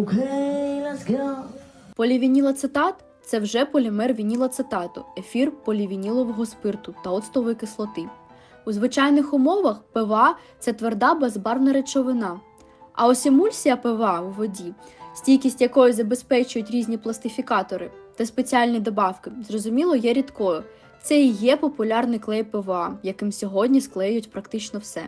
Okay, let's це вже полімер вінілацетату, ефір полівінілового спирту та оцтової кислоти. У звичайних умовах ПВА це тверда безбарвна речовина. А ось емульсія ПВА у воді, стійкість якої забезпечують різні пластифікатори та спеціальні добавки, зрозуміло, є рідкою. Це і є популярний клей ПВА, яким сьогодні склеюють практично все.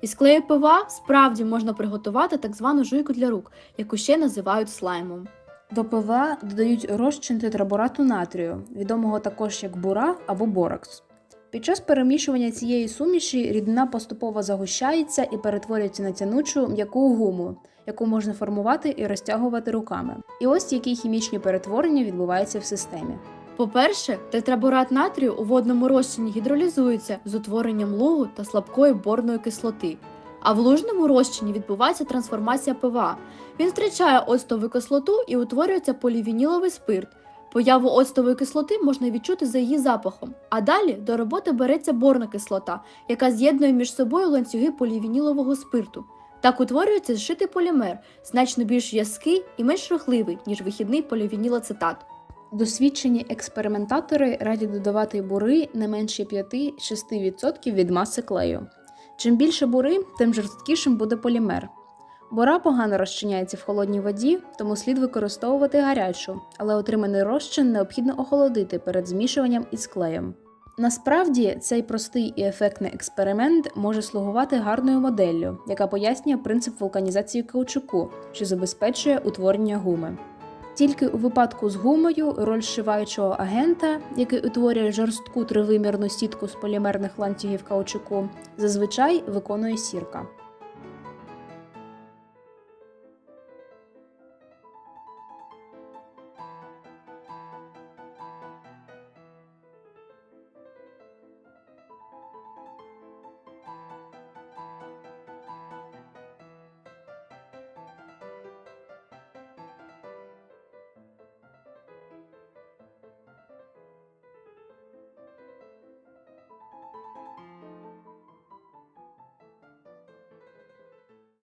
Із клею ПВА справді можна приготувати так звану жуйку для рук, яку ще називають слаймом. До ПВА додають розчин тетраборату натрію, відомого також як бура або боракс. Під час перемішування цієї суміші рідина поступово загущається і перетворюється на тянучу м'яку гуму, яку можна формувати і розтягувати руками. І ось які хімічні перетворення відбуваються в системі. По-перше, тетраборат натрію у водному розчині гідролізується з утворенням лугу та слабкої борної кислоти. А в лужному розчині відбувається трансформація ПВА. Він втрачає оцтову кислоту і утворюється полівініловий спирт. Появу оцтової кислоти можна відчути за її запахом. А далі до роботи береться борна кислота, яка з'єднує між собою ланцюги полівінілового спирту. Так утворюється зшитий полімер, значно більш в'язкий і менш рухливий, ніж вихідний полівінілацетат. Досвідчені експериментатори радять додавати бури не менше 5-6% від маси клею. Чим більше бури, тим жорсткішим буде полімер. Бора погано розчиняється в холодній воді, тому слід використовувати гарячу, але отриманий розчин необхідно охолодити перед змішуванням із клеєм. Насправді, цей простий і ефектний експеримент може слугувати гарною моделлю, яка пояснює принцип вулканізації каучуку, що забезпечує утворення гуми. Тільки у випадку з гумою роль шиваючого агента, який утворює жорстку тривимірну сітку з полімерних ланцюгів каучуку, зазвичай виконує сірка.